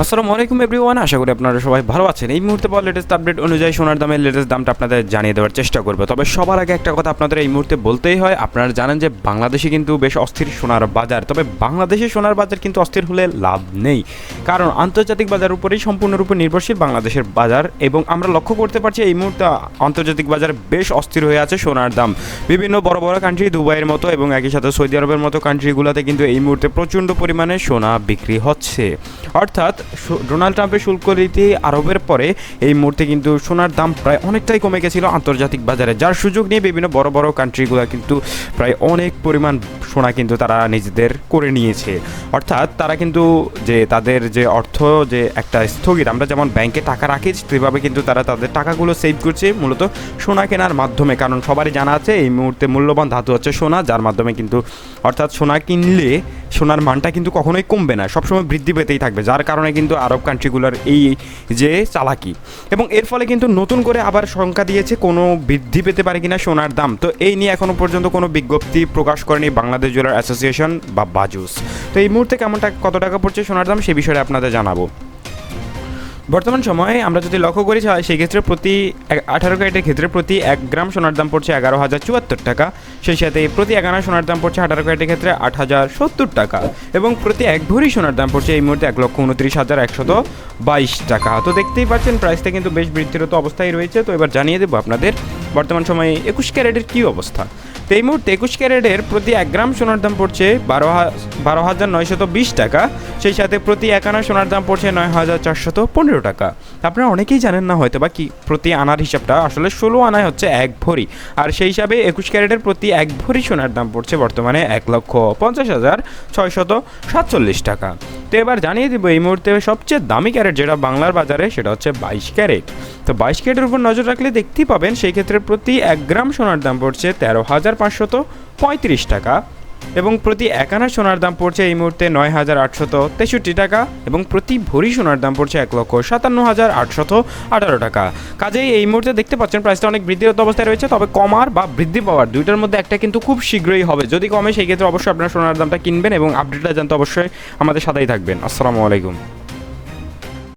আসসালামু আলাইকুম এভরিওয়ান, আশা করি আপনারা সবাই ভালো আছেন। এই মুহূর্তে পর লেটেস্ট আপডেট অনুযায়ী সোনার দামের লেটেস্ট দামটা আপনাদের জানিয়ে দেওয়ার চেষ্টা করব। তবে সবার আগে একটা কথা আপনাদের এই মুহূর্তে বলতেই হয়, আপনারা জানেন যে বাংলাদেশে কিন্তু বেশ অস্থির সোনার বাজার। তবে বাংলাদেশে সোনার বাজার কিন্তু অস্থির হলে লাভ নেই। কারণ আন্তর্জাতিক বাজার উপরেই সম্পূর্ণরূপে নির্ভরশীল বাংলাদেশের বাজার এবং আমরা লক্ষ্য করতে পারছি এই মুহূর্তে আন্তর্জাতিক বাজার বেশ অস্থির হয়ে আছে সোনার দাম। বিভিন্ন বড় বড় কান্ট্রি দুবাইয়ের মতো এবং একই সাথে সৌদি আরবের মতো কান্ট্রিগুলোতে কিন্তু এই মুহূর্তে প্রচণ্ড পরিমাণে সোনা বিক্রি হচ্ছে। অর্থাৎ ডোনাল্ড ট্রাম্পের শুল্ক নীতি আরোপের পরে এই মুহূর্তে কিন্তু সোনার দাম প্রায় অনেকটাই কমে গেছিল আন্তর্জাতিক বাজারে, যার সুযোগ নিয়ে বিভিন্ন বড় বড় কান্ট্রিগুলো কিন্তু প্রায় অনেক পরিমাণ সোনা কিন্তু তারা নিজেদের করে নিয়েছে। অর্থাৎ তারা কিন্তু যে তাদের যে অর্থ যে একটা স্থগিত, আমরা যেমন ব্যাংকে টাকা রাখি সেভাবে কিন্তু তারা তাদের টাকাগুলো সেভ করছে মূলত সোনা কেনার মাধ্যমে। কারণ সবারই জানা আছে, এই মুহূর্তে মূল্যবান ধাতু হচ্ছে সোনা, যার মাধ্যমে কিন্তু অর্থাৎ সোনা কিনলে সোনার মানটা কিন্তু কখনোই কমবে না, সবসময় বৃদ্ধি পেতেই থাকবে, যার কারণে কিন্তু আরব কান্ট্রিগুলোর এই যে চালাকি। এবং এর ফলে কিন্তু নতুন করে আবার সংখ্যা দিয়েছে, কোনো বৃদ্ধি পেতে পারে কিনা সোনার দাম। তো এই নিয়ে এখনও পর্যন্ত কোনো বিজ্ঞপ্তি প্রকাশ করেনি বাংলাদেশ জুয়েলার অ্যাসোসিয়েশন বা বাজুস। তো এই মুহূর্তে কেমন টাকা কত টাকা পড়ছে সোনার দাম সে বিষয়ে আপনাদের জানাব। বর্তমান সময়ে আমরা যদি লক্ষ্য করি সেই ক্ষেত্রে প্রতি আঠারো ক্যারেটের ক্ষেত্রে প্রতি এক গ্রাম সোনার দাম পড়ছে এগারো হাজার চুয়াত্তর টাকা। সেই সাথে প্রতি আনা সোনার দাম পড়ছে আঠারো ক্যারেটের ক্ষেত্রে আট হাজার সত্তর টাকা এবং প্রতি এক ভরি সোনার দাম পড়ছে এই মুহূর্তে এক লক্ষ উনত্রিশ হাজার একশত বাইশ টাকা। তো দেখতেই পাচ্ছেন প্রাইসটা কিন্তু বেশ বৃদ্ধিরত অবস্থায় রয়েছে। তো এবার জানিয়ে দেবো আপনাদের বর্তমান সময়ে একুশ ক্যারেটের কী অবস্থা? তো এই মুহূর্তে একুশ ক্যারেটের প্রতি এক গ্রাম সোনার দাম পড়ছে বারো বারো হাজার নয়শত বিশ টাকা। সেই সাথে প্রতি এক আনা সোনার দাম পড়ছে নয় হাজার চারশত পনেরো টাকা। আপনারা অনেকেই জানেন না হয়তো বা কি প্রতি আনার হিসাবটা আসলে ষোলো আনায় হচ্ছে এক ভরি। আর সেই হিসাবে একুশ ক্যারেটের প্রতি এক ভরি সোনার দাম পড়ছে বর্তমানে এক লক্ষ পঞ্চাশ হাজার ছয়শত সাতচল্লিশ টাকা। তো এবার জানিয়ে দিব, এই মুহূর্তে সবচেয়ে দামি ক্যারেট যেটা বাংলার বাজারে, সেটা হচ্ছে বাইশ ক্যারেট। তো বাইশ ক্যারেটের উপর নজর রাখলে দেখতেই পাবেন, সেই ক্ষেত্রে প্রতি এক গ্রাম সোনার দাম পড়ছে তেরো হাজার পাঁচশত পঁয়ত্রিশ টাকা। এবং প্রতি একানা সোনার দাম পড়ছে এই মুহূর্তে নয় হাজার আটশত তেষট্টি টাকা এবং প্রতি ভরি সোনার দাম পড়ছে এক লক্ষ সাতান্ন হাজার আটশত আঠারো টাকা। কাজেই এই মুহূর্তে দেখতে পাচ্ছেন প্রাইসটা অনেক বৃদ্ধিরত অবস্থায় রয়েছে, তবে কমার বা বৃদ্ধি পাওয়ার দুইটার মধ্যে একটা কিন্তু খুব শীঘ্রই হবে। যদি কমে, সেই ক্ষেত্রে অবশ্যই আপনার সোনার দামটা কিনবেন এবং আপডেটটা জানতে অবশ্যই আমাদের সাথেই থাকবেন। আসসালামু আলাইকুম।